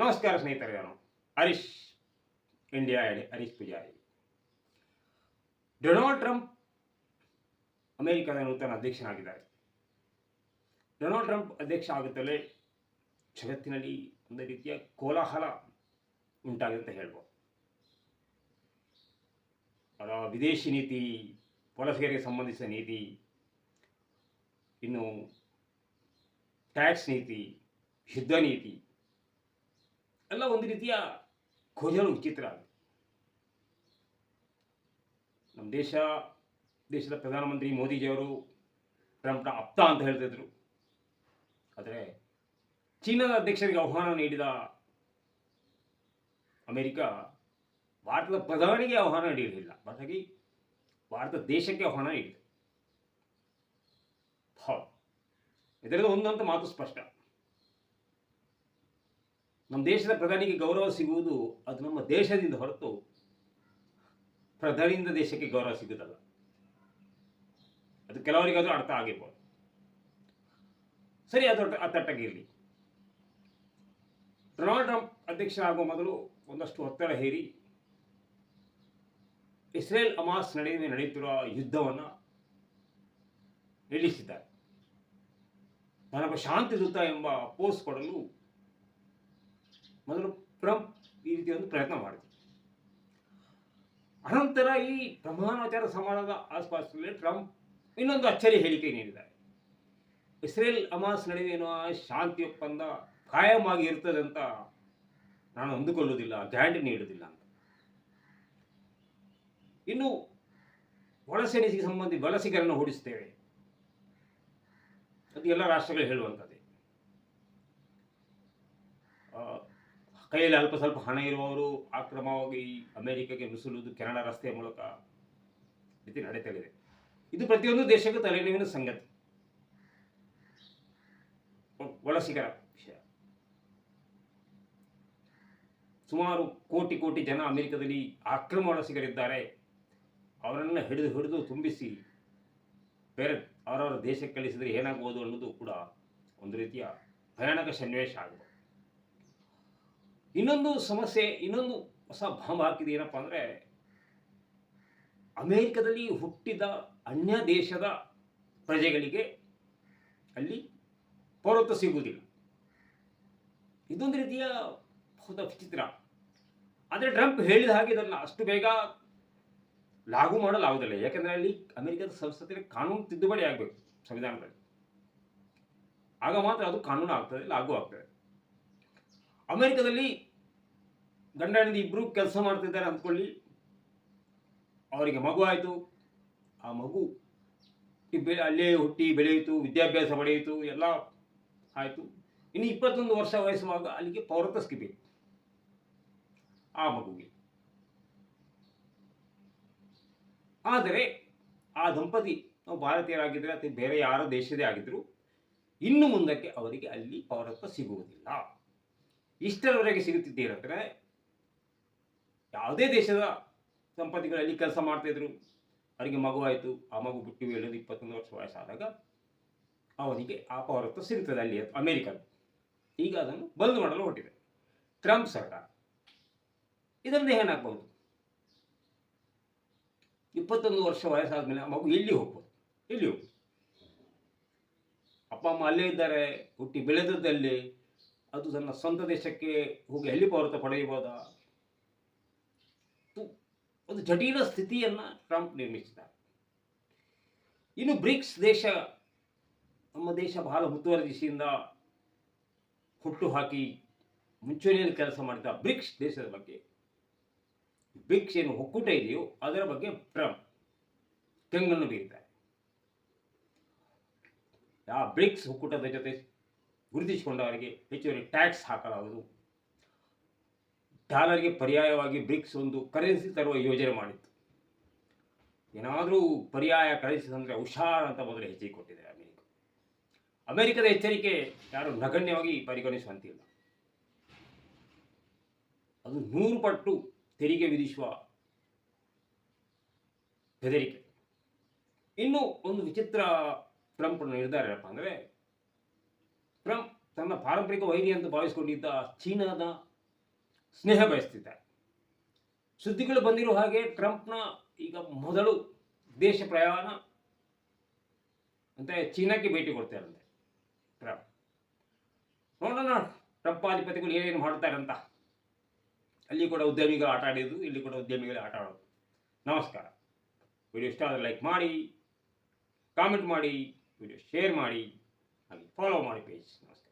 ನಮಸ್ಕಾರ ಸ್ನೇಹಿತರೆ ನಾನು ಹರೀಶ್ ಇಂಡಿಯಾ ಹೇಳಿ ಹರೀಶ್ ಪೂಜಾರಿ. ಡೊನಾಲ್ಡ್ ಟ್ರಂಪ್ ಅಮೆರಿಕದ ನೂತನ ಅಧ್ಯಕ್ಷನಾಗಿದ್ದಾರೆ. ಡೊನಾಲ್ಡ್ ಟ್ರಂಪ್ ಅಧ್ಯಕ್ಷ ಆಗುತ್ತಲೇ ಜಗತ್ತಿನಲ್ಲಿ ಒಂದು ರೀತಿಯ ಕೋಲಾಹಲ ಉಂಟಾಗಿದೆ ಅಂತ ಹೇಳ್ಬೋದು ವಿದೇಶಿ ನೀತಿ, ವಲಸಿಗರಿಗೆ ಸಂಬಂಧಿಸಿದ ನೀತಿ, ಇನ್ನು ಟ್ಯಾಕ್ಸ್ ನೀತಿ ಯುದ್ಧ ನೀತಿ ಎಲ್ಲ ಒಂದು ರೀತಿಯ ಖೋಜಲು ವಿಚಿತ್ರ ಆಗಿದೆ ನಮ್ಮ ದೇಶ, ದೇಶದ ಪ್ರಧಾನಮಂತ್ರಿ ಮೋದಿಜಿಯವರು ಟ್ರಂಪ್ನ ಅಪ್ತ ಅಂತ ಹೇಳ್ತಿದ್ರು. ಆದರೆ ಚೀನಾದ ಅಧ್ಯಕ್ಷರಿಗೆ ಆಹ್ವಾನ ನೀಡಿದ ಅಮೆರಿಕ ಭಾರತದ ಪ್ರಧಾನಿಗೆ ಆಹ್ವಾನ ನೀಡಲಿಲ್ಲ ಬದಲಾಗಿ ಭಾರತ ದೇಶಕ್ಕೆ ಆಹ್ವಾನ ನೀಡಿದೆ. ಹೌದು. ಇದರಿಂದ ಒಂದಂತ ಮಾತು ಸ್ಪಷ್ಟ. ನಮ್ಮ ದೇಶದ ಪ್ರಧಾನಿಗೆ ಗೌರವ ಸಿಗುವುದು ಅದು ನಮ್ಮ ದೇಶದಿಂದ ಹೊರತು ಪ್ರಧಾನಿಯಿಂದ ದೇಶಕ್ಕೆ ಗೌರವ ಸಿಗುವುದಲ್ಲ. ಅದು ಕೆಲವರಿಗೆ ಅದು ಅರ್ಥ ಆಗಿರ್ಬೋದು. ಸರಿ, ಅದು ಅತ್ತಟ್ಟಾಗಿರಲಿ ತಟ್ಟಗಿರಲಿ ಡೊನಾಲ್ಡ್ ಟ್ರಂಪ್ ಅಧ್ಯಕ್ಷರಾಗುವ ಮೊದಲು ಒಂದಷ್ಟು ಒತ್ತಡ ಹೇರಿ, ಇಸ್ರೇಲ್ ಅಮಾಸ್ ನಡುವೆ ನಡೆಯುತ್ತಿರುವ ಯುದ್ಧವನ್ನು ನಿಲ್ಲಿಸಿದ್ದಾರೆ. ನಾನೊಬ್ಬ ಶಾಂತಿ ಯುದ್ಧ ಎಂಬ ಪೋಸ್ಟ್ ಕೊಡಲು ಮೊದಲು ಟ್ರಂಪ್ ಈ ರೀತಿ ಒಂದು ಪ್ರಯತ್ನ ಮಾಡಿದೆ ಅನಂತರ ಈ ಪ್ರಮಾಣಾಚಾರ ಸಮಾರಂಭದ ಆಸ್ಪಾಸಲ್ಲಿ ಟ್ರಂಪ್ ಇನ್ನೊಂದು ಅಚ್ಚರಿ ಹೇಳಿಕೆ ನೀಡಿದ್ದಾರೆ. ಇಸ್ರೇಲ್ ಅಮಾಸ್ ನಡುವೆ ಏನೋ ಶಾಂತಿ ಒಪ್ಪಂದ ಕಾಯಮಾಗಿ ಇರ್ತದೆ ಅಂತ ನಾನು ಅಂದುಕೊಳ್ಳುವುದಿಲ್ಲ, ಗ್ಯಾರಂಟಿ ನೀಡುವುದಿಲ್ಲ ಅಂತ. ಇನ್ನು ಒಳಸೆಣಿಸಿಗೆ ಸಂಬಂಧಿ ವಲಸಿಗರನ್ನು ಹೂಡಿಸ್ತೇವೆ ಅದು ಎಲ್ಲ ರಾಷ್ಟ್ರಗಳು ಹೇಳುವಂಥದ್ದೇ ಆ, ಕೈಯಲ್ಲಿ ಅಲ್ಪ ಸ್ವಲ್ಪ ಹಣ ಇರುವವರು ಆಕ್ರಮವಾಗಿ ಅಮೆರಿಕಕ್ಕೆ ನುಸುಳುವುದು ಕೆನಡಾ ರಸ್ತೆಯ ಮೂಲಕ ರೀತಿ ನಡೀತಲಿದೆ ಇದು. ಪ್ರತಿಯೊಂದು ದೇಶಕ್ಕೂ ತಲೆನೋವಿನ ಸಂಗತಿ. ವಲಸಿಗರ ವಿಷಯ. ಸುಮಾರು ಕೋಟಿ ಕೋಟಿ ಜನ ಅಮೆರಿಕದಲ್ಲಿ ಅಕ್ರಮ ವಲಸಿಗರಿದ್ದಾರೆ ಅವರನ್ನು ಹಿಡಿದು ಹಿಡಿದು ತುಂಬಿಸಿ ಬೇರೆ ಅವರವರ ದೇಶಕ್ಕೆ ಕಳಿಸಿದರೆ ಏನಾಗ್ಬೋದು ಅನ್ನೋದು ಕೂಡ ಒಂದು ರೀತಿಯ ಭಯಾನಕ ಸನ್ನಿವೇಶ ಆಗಿದೆ. ಇನ್ನೊಂದು ಸಮಸ್ಯೆ, ಇನ್ನೊಂದು ಹೊಸ ಬಾಂಬ್ ಹಾಕಿದೆ ಏನಪ್ಪ ಅಂದರೆ, ಅಮೇರಿಕದಲ್ಲಿ ಹುಟ್ಟಿದ ಅನ್ಯ ದೇಶದ ಪ್ರಜೆಗಳಿಗೆ ಅಲ್ಲಿ ಪೌರತ್ವ ಸಿಗುವುದಿಲ್ಲ. ಇದೊಂದು ರೀತಿಯ ಹೊಸ ವಿಚಿತ್ರ. ಆದರೆ ಟ್ರಂಪ್ ಹೇಳಿದ ಹಾಗೆ ಇದನ್ನು ಅಷ್ಟು ಬೇಗ ಲಾಗು ಮಾಡಲಾಗುವುದಿಲ್ಲ. ಯಾಕಂದರೆ ಅಲ್ಲಿ ಅಮೆರಿಕದ ಸಂಸತ್ತಿನ ಕಾನೂನು ತಿದ್ದುಪಡಿ ಆಗಬೇಕು ಸಂವಿಧಾನದಲ್ಲಿ. ಆಗ ಮಾತ್ರ ಅದು ಕಾನೂನು ಆಗ್ತದೆ, ಲಾಗು ಆಗ್ತದೆ. ಅಮೆರಿಕದಲ್ಲಿ ಗಂಡ ಹೆಂಡತಿ ಇಬ್ಬರು ಕೆಲಸ ಮಾಡ್ತಿದ್ದಾರೆ ಅಂದ್ಕೊಳ್ಳಿ. ಅವರಿಗೆ ಮಗು ಆಯಿತು. ಆ ಮಗು ಅಲ್ಲೇ ಹುಟ್ಟಿ ಬೆಳೆಯಿತು, ವಿದ್ಯಾಭ್ಯಾಸ ಪಡೆಯಿತು, ಎಲ್ಲ ಆಯಿತು. ಇನ್ನು ಇಪ್ಪತ್ತೊಂದು ವರ್ಷ ವಯಸ್ಸುವಾಗ ಅಲ್ಲಿಗೆ ಪೌರತ್ವ ಸಿಗಬೇಕು. ಆ ಮಗುವಿಗೆ ಆದರೆ ಆ ದಂಪತಿ ನಾವು ಭಾರತೀಯರಾಗಿದ್ದರೆ ಅಥವಾ ಬೇರೆ ಯಾರ ದೇಶದೇ ಆಗಿದ್ದರೂ ಇನ್ನು ಮುಂದಕ್ಕೆ ಅವರಿಗೆ ಅಲ್ಲಿ ಪೌರತ್ವ ಸಿಗುವುದಿಲ್ಲ. ಇಷ್ಟರವರೆಗೆ ಸಿಗುತ್ತಿದ್ದೇನೆಂದರೆ ಯಾವುದೇ ದೇಶದ ದಂಪತಿಗಳಲ್ಲಿ ಕೆಲಸ ಮಾಡ್ತಾಯಿದ್ರು ಅವರಿಗೆ ಮಗುವಾಯಿತು, ಆ ಮಗು ಬಿಟ್ಟು ಬೆಳೆದು ಇಪ್ಪತ್ತೊಂದು ವರ್ಷ ವಯಸ್ಸಾದಾಗ ಅವನಿಗೆ ಆ ಪೌರತ್ವ ಸಿಗುತ್ತದೆ ಅಲ್ಲಿ ಅಮೆರಿಕದ ಈಗ ಅದನ್ನು ಬಂದ್ ಮಾಡಲು ಹೊಟ್ಟಿದೆ ಟ್ರಂಪ್ ಸರ್ಕಾರ. ಇದರಿಂದ ಏನಾಗ್ಬೋದು ಇಪ್ಪತ್ತೊಂದು ವರ್ಷ ವಯಸ್ಸಾದ ಮೇಲೆ ಆ ಮಗು ಎಲ್ಲಿ ಹೋಗ್ಬೋದು? ಎಲ್ಲಿ ಹೋಗ್ಬೋದು? ಅಪ್ಪ, ಅಮ್ಮ ಅಲ್ಲೇ ಇದ್ದಾರೆ, ಹುಟ್ಟಿ ಬೆಳೆದದ್ದಲ್ಲಿ. ಅದು ತನ್ನ ಸ್ವಂತ ದೇಶಕ್ಕೆ ಹೋಗಿ ಎಲ್ಲಿ ಪೌರತ್ವ ಪಡೆಯಬಹುದಾ? ಒಂದು ಜಟಿಲ ಸ್ಥಿತಿಯನ್ನು ಟ್ರಂಪ್ ನಿರ್ಮಿಸಿದ ಇನ್ನು ಬ್ರಿಕ್ಸ್ ದೇಶ ನಮ್ಮ ದೇಶ ಬಹಳ ಮುತುವರ್ಜಿಸಿಯಿಂದ ಹುಟ್ಟು ಹಾಕಿ ಮುಂಚೂಣಿಯಲ್ಲಿ ಕೆಲಸ ಮಾಡಿದ ಬ್ರಿಕ್ಸ್ ದೇಶದ ಬಗ್ಗೆ, ಬ್ರಿಕ್ಸ್ ಏನು ಒಕ್ಕೂಟ ಇದೆಯೋ ಅದರ ಬಗ್ಗೆ ಟ್ರಂಪ್ ತೆಂಗನ್ನು ಬೀರಿದ್ದಾರೆ. ಆ ಬ್ರಿಕ್ಸ್ ಒಕ್ಕೂಟದ ಜೊತೆ ಗುರುತಿಸಿಕೊಂಡವರಿಗೆ ಹೆಚ್ಚುವರಿ ಟ್ಯಾಕ್ಸ್ ಹಾಕಲಾಗುವುದು. ಡಾಲರ್ಗೆ ಪರ್ಯಾಯವಾಗಿ ಬ್ರಿಕ್ಸ್ ಒಂದು ಕರೆನ್ಸಿ ತರುವ ಯೋಜನೆ ಮಾಡಿತ್ತು. ಏನಾದರೂ ಪರ್ಯಾಯ ಕರೆನ್ಸಿ ಅಂದರೆ ಹುಷಾರ್ ಅಂತ ಮೊದಲು ಹೆಚ್ಚಿಗೆ ಕೊಟ್ಟಿದೆ ಅಮೆರಿಕ. ಅಮೆರಿಕದ ಎಚ್ಚರಿಕೆ ಯಾರು ನಗಣ್ಯವಾಗಿ ಪರಿಗಣಿಸುವಂತಿಲ್ಲ. ಅದು ನೂರು ಪಟ್ಟು ತೆರಿಗೆ ವಿಧಿಸುವ ಬೆದರಿಕೆ. ಇನ್ನು ಒಂದು ವಿಚಿತ್ರ ಟ್ರಂಪ್ ನಿರ್ಧಾರ ಏನಪ್ಪ ಅಂದರೆ, ಟ್ರಂಪ್ ತನ್ನ ಪಾರಂಪರಿಕ ವೈರಿ ಅಂತ ಭಾವಿಸಿಕೊಂಡಿದ್ದ ಚೀನಾದ ಸ್ನೇಹ ಬಯಸ್ತಿದ್ದಾರೆ. ಸುದ್ದಿಗಳು ಬಂದಿರೋ ಹಾಗೆ ಟ್ರಂಪ್ನ ಈಗ ಮೊದಲು ದೇಶ ಪ್ರಯಾಣ ಅಂತ ಚೀನಾಕ್ಕೆ ಭೇಟಿ ಕೊಡ್ತಾರಂತೆ ಟ್ರಂಪ್. ನೋಡೋಣ ಟ್ರಂಪಾಧಿಪತಿಗಳು ಏನೇನು ಮಾಡ್ತಾರಂತ ಅಲ್ಲಿ ಕೂಡ ಉದ್ಯಮಿಗಳು ಆಟ ಆಡಿದ್ದು, ಇಲ್ಲಿ ಕೂಡ ಉದ್ಯಮಿಗಳು ಆಟ ಆಡೋದು. ನಮಸ್ಕಾರ. ವಿಡಿಯೋ ಇಷ್ಟ ಆದರೆ ಲೈಕ್ ಮಾಡಿ, ಕಾಮೆಂಟ್ ಮಾಡಿ, ವಿಡಿಯೋ ಶೇರ್ ಮಾಡಿ, ಹಾಗೆ ಫಾಲೋ ಮಾಡಿ ಪೇಜ್ ನಮಸ್ಕಾರ.